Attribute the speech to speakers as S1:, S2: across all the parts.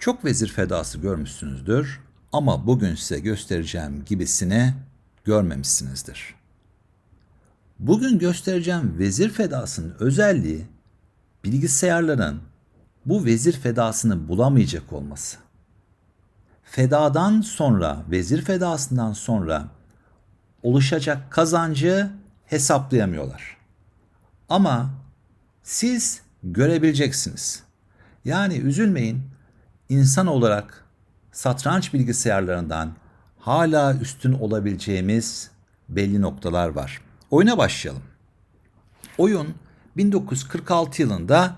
S1: Çok vezir fedası görmüşsünüzdür ama bugün size göstereceğim gibisini görmemişsinizdir. Bugün göstereceğim vezir fedasının özelliği bilgisayarların bu vezir fedasını bulamayacak olması. Fedadan sonra, vezir fedasından sonra oluşacak kazancı hesaplayamıyorlar. Ama siz görebileceksiniz. Yani üzülmeyin. İnsan olarak satranç bilgisayarlarından hala üstün olabileceğimiz belli noktalar var. Oyuna başlayalım. Oyun 1946 yılında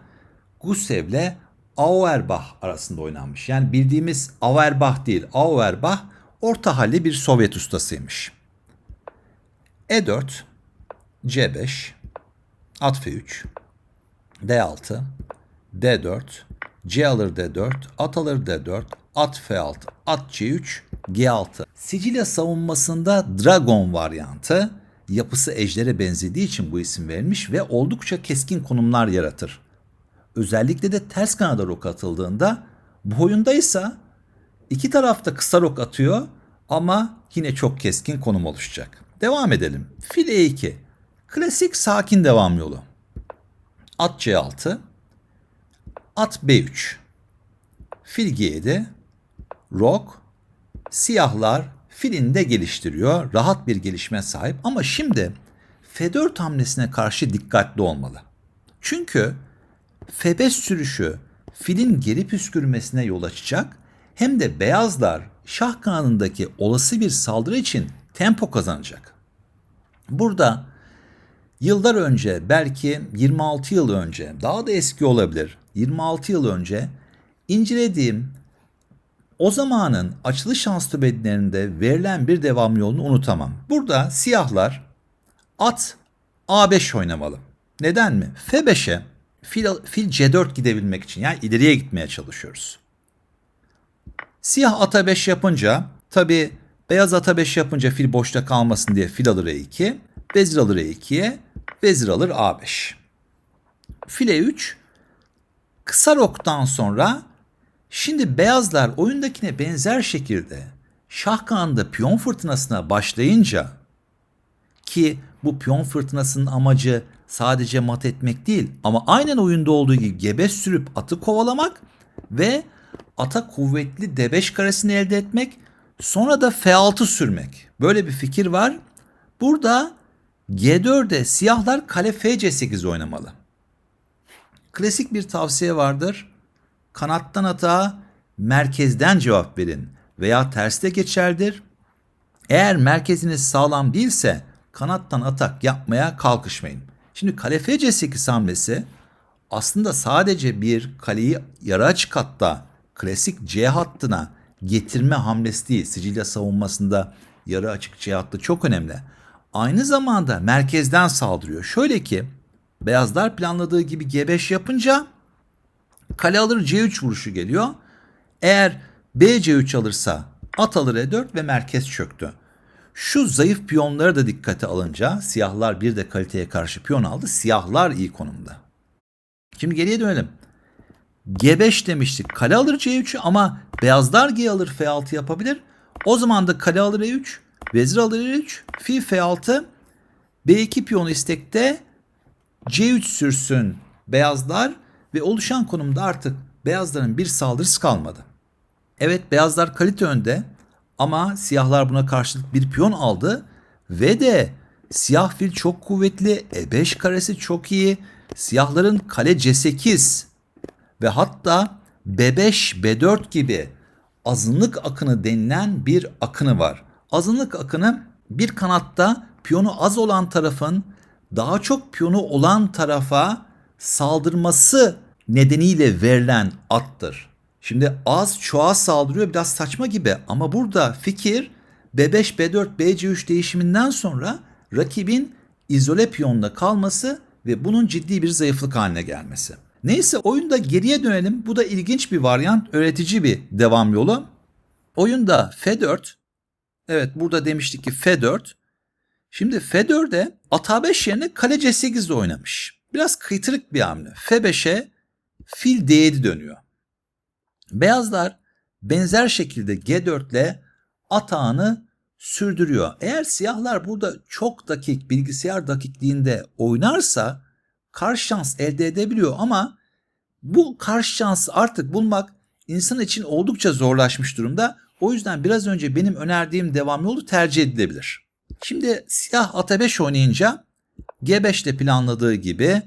S1: Gusev'le Auerbach arasında oynanmış. Yani bildiğimiz Auerbach değil, Auerbach orta halli bir Sovyet ustasıymış. E4, C5, at F3, D6, D4, C alır D4, at alır D4, at F6, at C3, G6. Sicilya savunmasında Dragon varyantı yapısı ejdere benzediği için bu isim verilmiş ve oldukça keskin konumlar yaratır. Özellikle de ters kanada rok atıldığında bu oyunda iki tarafta kısa rok atıyor ama yine çok keskin konum oluşacak. Devam edelim. Fil E2. Klasik sakin devam yolu. At C6. At B3. Fil G7. Rok. Siyahlar filini de geliştiriyor. Rahat bir gelişme sahip ama şimdi F4 hamlesine karşı dikkatli olmalı. Çünkü F5 sürüşü filin geri püskürmesine yol açacak hem de beyazlar şah kanadındaki olası bir saldırı için tempo kazanacak. Burada yıllar önce belki 26 yıl önce daha da eski olabilir 26 yıl önce incelediğim o zamanın açılış şanslı bedenlerinde verilen bir devam yolunu unutamam. Burada siyahlar at A5 oynamalı. Neden mi? F5'e fil, fil C4 gidebilmek için yani ileriye gitmeye çalışıyoruz. Siyah ata 5 yapınca tabi beyaz ata 5 yapınca fil boşta kalmasın diye fil alır E2, vezir alır E2'ye, vezir alır A5. File 3 kısa roktan sonra şimdi beyazlar oyundakine benzer şekilde şah kanında piyon fırtınasına başlayınca ki bu piyon fırtınasının amacı sadece mat etmek değil ama aynen oyunda olduğu gibi gebe sürüp atı kovalamak ve ata kuvvetli D5 karesini elde etmek sonra da F6 sürmek. Böyle bir fikir var. Burada G4'de siyahlar kale FC8 oynamalı. Klasik bir tavsiye vardır. Kanattan atağa merkezden cevap verin veya terste geçerdir. Eğer merkeziniz sağlam değilse kanattan atak yapmaya kalkışmayın. Şimdi kale FC8 hamlesi aslında sadece bir kaleyi yarı açık hatta klasik C hattına getirme hamlesi değil. Sicilya savunmasında yarı açık C hattı çok önemli. Aynı zamanda merkezden saldırıyor. Şöyle ki beyazlar planladığı gibi G5 yapınca kale alır C3 vuruşu geliyor. Eğer B C3 alırsa at alır E4 ve merkez çöktü. Şu zayıf piyonları da dikkate alınca siyahlar bir de kaliteye karşı piyon aldı. Siyahlar iyi konumda. Şimdi geriye dönelim. G5 demiştik. Kale alır C3'ü ama beyazlar G alır F6 yapabilir. O zaman da kale alır E3, vezir alır E3, fil F6, B2 piyonu istekte C3 sürsün beyazlar ve oluşan konumda artık beyazların bir saldırısı kalmadı. Evet beyazlar kalite önde ama siyahlar buna karşılık bir piyon aldı ve de siyah fil çok kuvvetli, E5 karesi çok iyi, siyahların kale C8 ve hatta B5, B4 gibi azınlık akını denilen bir akını var. Azınlık akını bir kanatta piyonu az olan tarafın daha çok piyonu olan tarafa saldırması nedeniyle verilen attır. Şimdi az çoğa saldırıyor biraz saçma gibi ama burada fikir B5, B4, BC3 değişiminden sonra rakibin izole piyonda kalması ve bunun ciddi bir zayıflık haline gelmesi. Neyse oyunda geriye dönelim. Bu da ilginç bir varyant, öğretici bir devam yolu. Oyunda F4, evet burada demiştik ki F4. Şimdi F4'e at A5 yerine kale C8'de oynamış. Biraz kıytırık bir hamle. F5'e fil D7 dönüyor. Beyazlar benzer şekilde G4 ile atağını sürdürüyor. Eğer siyahlar burada çok dakik bilgisayar dakikliğinde oynarsa karşı şans elde edebiliyor ama bu karşı şansı artık bulmak insan için oldukça zorlaşmış durumda. O yüzden biraz önce benim önerdiğim devam yolu tercih edilebilir. Şimdi siyah ata 5 oynayınca G5'te planladığı gibi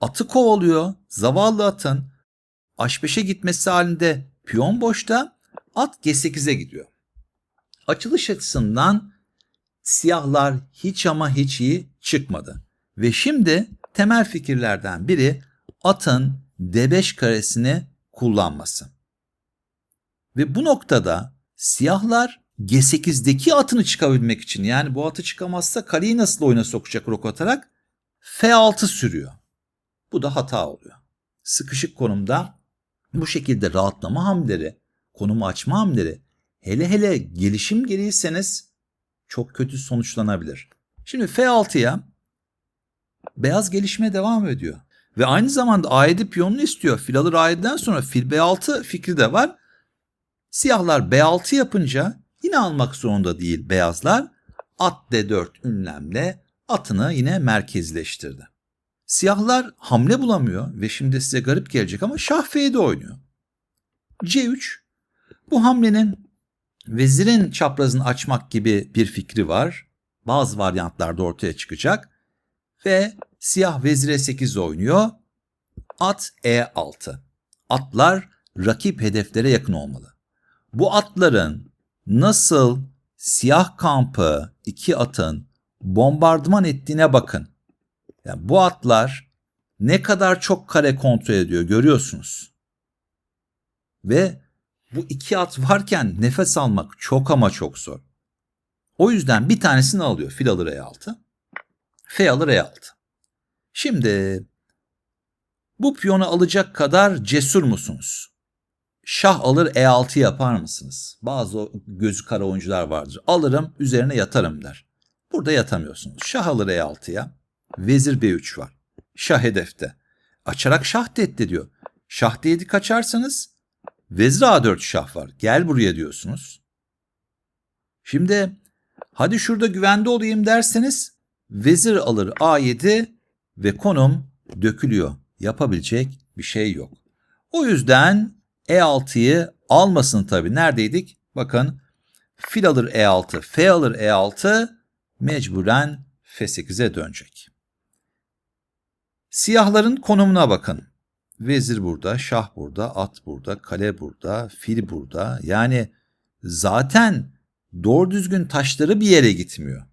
S1: atı kovalıyor. Zavallı atın H5'e gitmesi halinde piyon boşta at G8'e gidiyor. Açılış açısından siyahlar hiç ama hiç iyi çıkmadı. Ve şimdi temel fikirlerden biri atın D5 karesini kullanması. Ve bu noktada siyahlar G8'deki atını çıkabilmek için yani bu atı çıkamazsa kaleyi nasıl oyuna sokacak rok atarak F6 sürüyor. Bu da hata oluyor. Sıkışık konumda bu şekilde rahatlama hamleleri, konumu açma hamleleri hele hele gelişim geriyseniz çok kötü sonuçlanabilir. Şimdi F6'ya beyaz gelişime devam ediyor. Ve aynı zamanda A7 piyonunu istiyor. Fil alır A7'den sonra fil B6 fikri de var. Siyahlar B6 yapınca yine almak zorunda değil beyazlar. At D4 ünlemle atını yine merkezleştirdi. Siyahlar hamle bulamıyor ve şimdi size garip gelecek ama şah F7 oynuyor. C3 bu hamlenin vezirin çaprazını açmak gibi bir fikri var. Bazı varyantlarda ortaya çıkacak. Ve siyah vezire 8 oynuyor. At E6. Atlar rakip hedeflere yakın olmalı. Bu atların nasıl siyah kampı iki atın bombardıman ettiğine bakın. Yani bu atlar ne kadar çok kare kontrol ediyor görüyorsunuz. Ve bu iki at varken nefes almak çok ama çok zor. O yüzden bir tanesini alıyor. Fil alır E6. F alır E6. Şimdi bu piyonu alacak kadar cesur musunuz? Şah alır E6 yapar mısınız? Bazı gözü kara oyuncular vardır. Alırım üzerine yatarım der. Burada yatamıyorsunuz. Şah alır E6'ya. Vezir B3 var. Şah hedefte. Açarak şah tehdit ediyor. Şah D7 kaçarsanız vezir A4 şah var. Gel buraya diyorsunuz. Şimdi hadi şurada güvende olayım derseniz vezir alır A7 ve konum dökülüyor. Yapabilecek bir şey yok. O yüzden E6'yı almasın tabii. Neredeydik? Bakın fil alır E6, F alır E6 mecburen F8'e dönecek. Siyahların konumuna bakın. Vezir burada, şah burada, at burada, kale burada, fil burada. Yani zaten doğru düzgün taşları bir yere gitmiyor.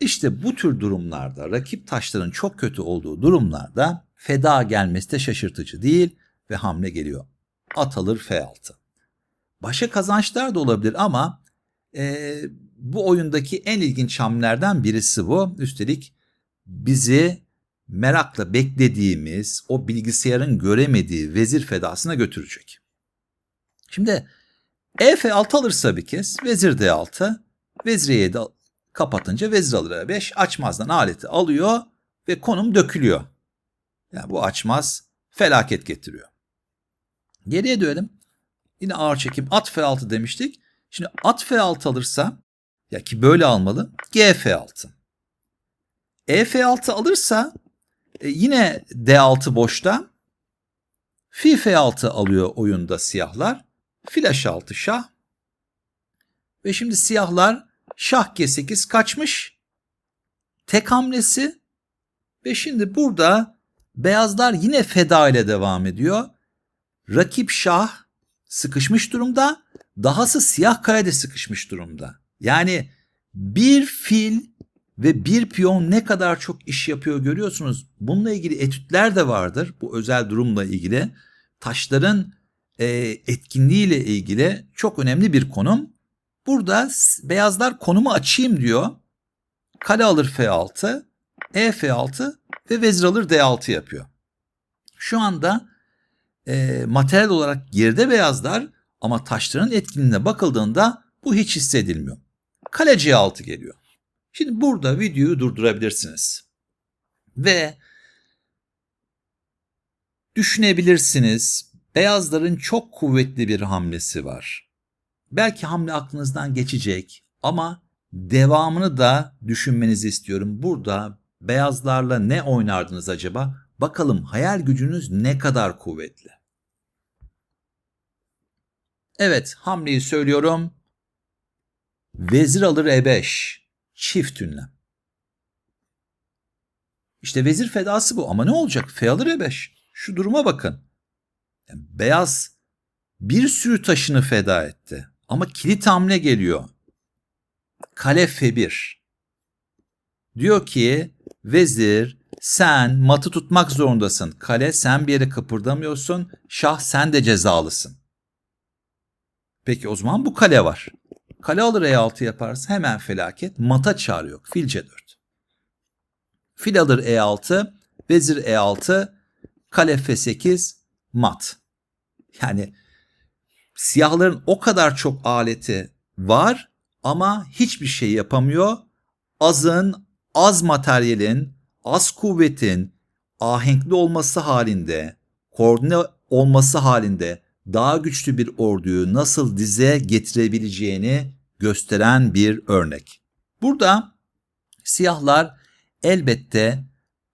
S1: İşte bu tür durumlarda, rakip taşların çok kötü olduğu durumlarda feda gelmesi de şaşırtıcı değil ve hamle geliyor. At alır F6. Başa kazançlar da olabilir ama e, bu oyundaki en ilginç hamlelerden birisi bu. Üstelik bizi merakla beklediğimiz o bilgisayarın göremediği vezir fedasına götürecek. Şimdi EF6 alırsa bir kez vezir D6 vezir E7 kapatınca vezir alır E5 açmazdan aleti alıyor ve konum dökülüyor. Yani bu açmaz felaket getiriyor. Geriye dönelim. Yine ağır çekim at F6 demiştik. Şimdi at F6 alırsa ya ki böyle almalı G F6. E F6 alırsa e, yine D6 boşta. Fi F6 alıyor oyunda siyahlar. Fil H6 şah. Ve şimdi siyahlar şah G8 kaçmış. Tek hamlesi. Ve şimdi burada beyazlar yine feda ile devam ediyor. Rakip şah sıkışmış durumda. Dahası siyah kare sıkışmış durumda. Yani bir fil ve bir piyon ne kadar çok iş yapıyor görüyorsunuz. Bununla ilgili etütler de vardır. Bu özel durumla ilgili. Taşların e, etkinliğiyle ilgili çok önemli bir konum. Burada beyazlar konumu açayım diyor. Kale alır F6, E F6 ve vezir alır D6 yapıyor. Şu anda e, materyal olarak geride beyazlar ama taşların etkinliğine bakıldığında bu hiç hissedilmiyor. Kale C6 geliyor. Şimdi burada videoyu durdurabilirsiniz. Ve düşünebilirsiniz. Beyazların çok kuvvetli bir hamlesi var. Belki hamle aklınızdan geçecek ama devamını da düşünmenizi istiyorum. Burada beyazlarla ne oynardınız acaba? Bakalım hayal gücünüz ne kadar kuvvetli. Evet hamleyi söylüyorum. Vezir alır E5. Çift ünlem. İşte vezir fedası bu ama ne olacak? F alır E5. Şu duruma bakın. Yani beyaz bir sürü taşını feda etti. Ama kilit hamle geliyor. Kale F1. Diyor ki vezir sen matı tutmak zorundasın. Kale sen bir yere kıpırdamıyorsun. Şah sen de cezalısın. Peki o zaman bu kale var. Kale alır E6 yaparsa hemen felaket. Mata çağırıyor. Fil C4. Fil alır E6. Vezir E6. Kale F8. Mat. Yani siyahların o kadar çok aleti var ama hiçbir şey yapamıyor. Azın, az materyalin, az kuvvetin ahenkli olması halinde, koordine olması halinde daha güçlü bir orduyu nasıl dize getirebileceğini gösteren bir örnek. Burada siyahlar elbette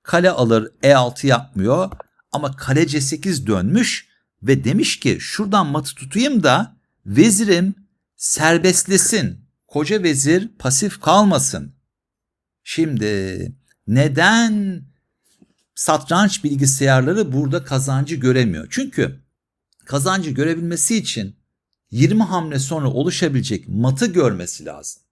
S1: kale alır E6 yapmıyor ama kale C8 dönmüş ve demiş ki şuradan matı tutayım da vezirim serbestlesin. Koca vezir pasif kalmasın. Şimdi neden satranç bilgisayarları burada kazancı göremiyor? Çünkü kazancı görebilmesi için 20 hamle sonra oluşabilecek matı görmesi lazım.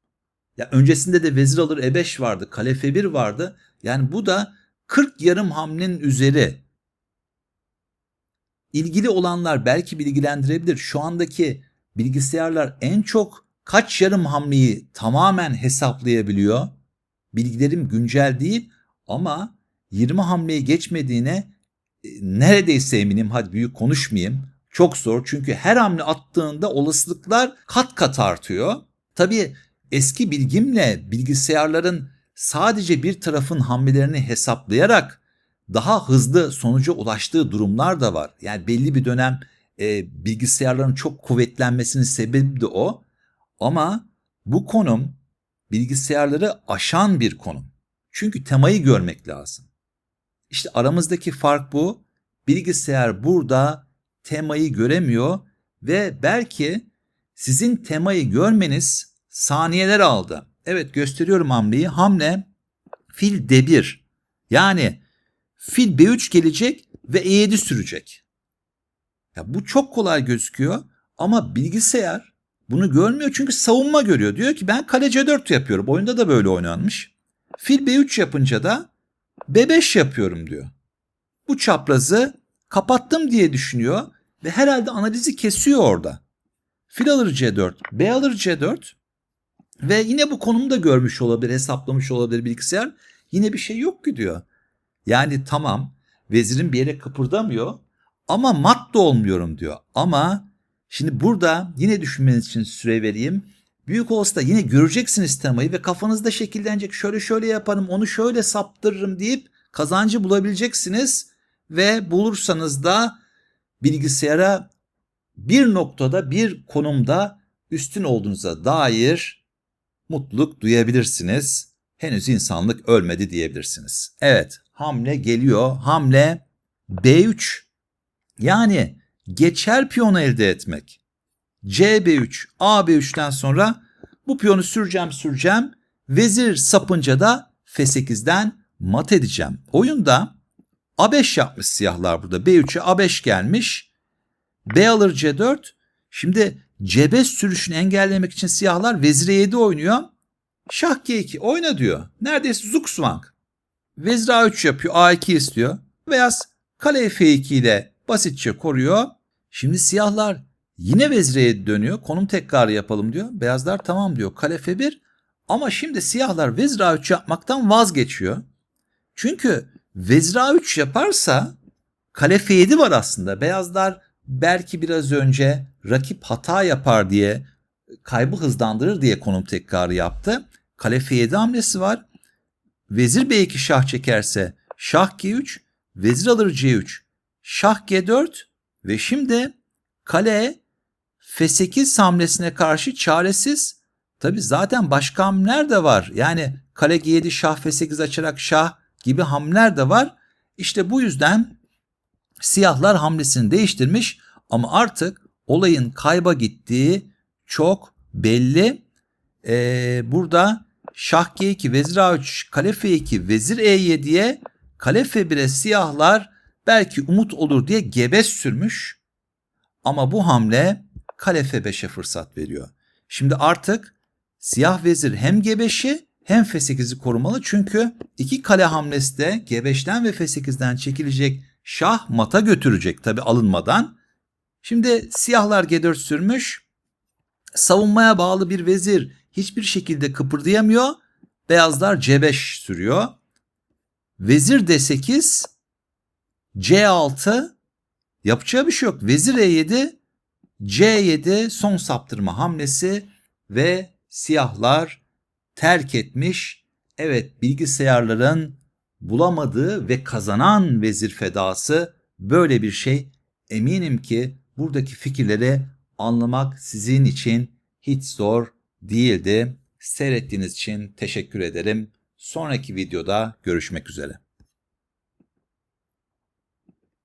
S1: Ya öncesinde de vezir alır E5 vardı, kale F1 vardı. Yani bu da 40 yarım hamlenin üzeri. İlgili olanlar belki bilgilendirebilir. Şu andaki bilgisayarlar en çok kaç yarım hamleyi tamamen hesaplayabiliyor? Bilgilerim güncel değil ama 20 hamleyi geçmediğine e, neredeyse eminim. Hadi büyük konuşmayayım. Çok zor çünkü her hamle attığında olasılıklar kat kat artıyor. Tabii eski bilgimle bilgisayarların sadece bir tarafın hamlelerini hesaplayarak daha hızlı sonuca ulaştığı durumlar da var. Yani belli bir dönem e, bilgisayarların çok kuvvetlenmesinin sebebi de o. Ama bu konum bilgisayarları aşan bir konum. Çünkü temayı görmek lazım. İşte aramızdaki fark bu. Bilgisayar burada temayı göremiyor ve belki sizin temayı görmeniz saniyeler aldı. Evet gösteriyorum hamleyi. Hamle fil D1. Yani fil B3 gelecek ve E7 sürecek. Ya bu çok kolay gözüküyor ama bilgisayar bunu görmüyor çünkü savunma görüyor. Diyor ki ben kale C4 yapıyorum. Oyunda da böyle oynanmış. Fil B3 yapınca da B5 yapıyorum diyor. Bu çaprazı kapattım diye düşünüyor ve herhalde analizi kesiyor orada. Fil alır C4, B alır C4 ve yine bu konumu da görmüş olabilir, hesaplamış olabilir bilgisayar. Yine bir şey yok ki diyor. Yani tamam vezirin bir yere kıpırdamıyor ama mat da olmuyorum diyor. Ama şimdi burada yine düşünmeniz için süre vereyim. Büyük olsa yine göreceksiniz temayı ve kafanızda şekillenecek şöyle şöyle yaparım onu şöyle saptırırım deyip kazancı bulabileceksiniz ve bulursanız da bilgisayara bir noktada bir konumda üstün olduğunuza dair mutluluk duyabilirsiniz. Henüz insanlık ölmedi diyebilirsiniz. Evet hamle geliyor. Hamle B3 yani geçer piyonu elde etmek. CB3, AB3'ten sonra bu piyonu süreceğim süreceğim. Vezir sapınca da F8'den mat edeceğim. Oyunda A5 yapmış siyahlar burada. B3'e A5 gelmiş. B alır C4. Şimdi C5 sürüşünü engellemek için siyahlar vezir 7 oynuyor. Şah G2 oyna diyor. Neredeyse Zugzwang. Vezir A3 yapıyor. A2 istiyor. Beyaz kale F2 ile basitçe koruyor. Şimdi siyahlar yine vezire dönüyor. Konum tekrarı yapalım diyor. Beyazlar tamam diyor. Kale F1 ama şimdi siyahlar vezir A3 yapmaktan vazgeçiyor. Çünkü vezir A3 yaparsa kale F7 var aslında. Beyazlar belki biraz önce rakip hata yapar diye kaybı hızlandırır diye konum tekrarı yaptı. Kale F7 hamlesi var. Vezir B2 şah çekerse şah G3, vezir alır C3, şah G4 Ve şimdi kale F8 hamlesine karşı çaresiz. Tabi zaten başka hamleler de var. Yani kale G7 şah F8 açarak şah gibi hamleler de var. İşte bu yüzden siyahlar hamlesini değiştirmiş ama artık olayın kayba gittiği çok belli. Ee, burada şah G2, vezir A3, kale F2, vezir E7'ye, kale F1'e siyahlar belki umut olur diye gebe sürmüş. Ama bu hamle kale F5'e fırsat veriyor. Şimdi artık siyah vezir hem G5'i hem F8'i korumalı. Çünkü iki kale hamlesi de G5'ten ve F8'den çekilecek şah mata götürecek tabi alınmadan. Şimdi siyahlar G4 sürmüş. Savunmaya bağlı bir vezir hiçbir şekilde kıpırdayamıyor. Beyazlar C5 sürüyor. Vezir D8, C6 yapacağı bir şey yok. Vezir E7, C7 son saptırma hamlesi ve siyahlar terk etmiş. Evet bilgisayarların bulamadığı ve kazanan vezir fedası böyle bir şey. Eminim ki buradaki fikirleri anlamak sizin için hiç zor değildi. Seyrettiğiniz için teşekkür ederim. Sonraki videoda görüşmek üzere.